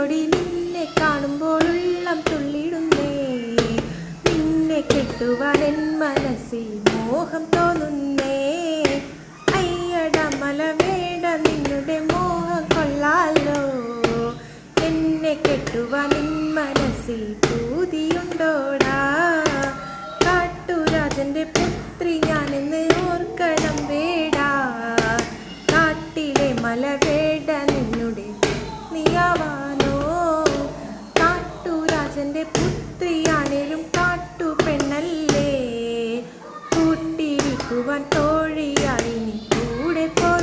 ഓടി നിന്നെ കാണുമ്പോൾ ഉള്ളം തുള്ളിടുന്നേ. നിന്നെ കിട്ടുവാൻ എൻ മനസ്സിൽ മോഹം തോന്നുന്നേ. അയ്യട മലവേട നിന്നുടെ മോഹം കൊള്ളാലോ. എന്നെ കെട്ടുവാൻ എൻ മനസ്സിൽ പൂതിയുണ്ടോടാ. കാട്ടുരാജന്റെ പുത്രി ഞാനെന്ന് ഓർക്കണം വേട. കാട്ടിലെ മലവേട നിന്നുടെ ആവാ നടക്കുവാൻ തോഴിയായി നീ കൂടെ പോ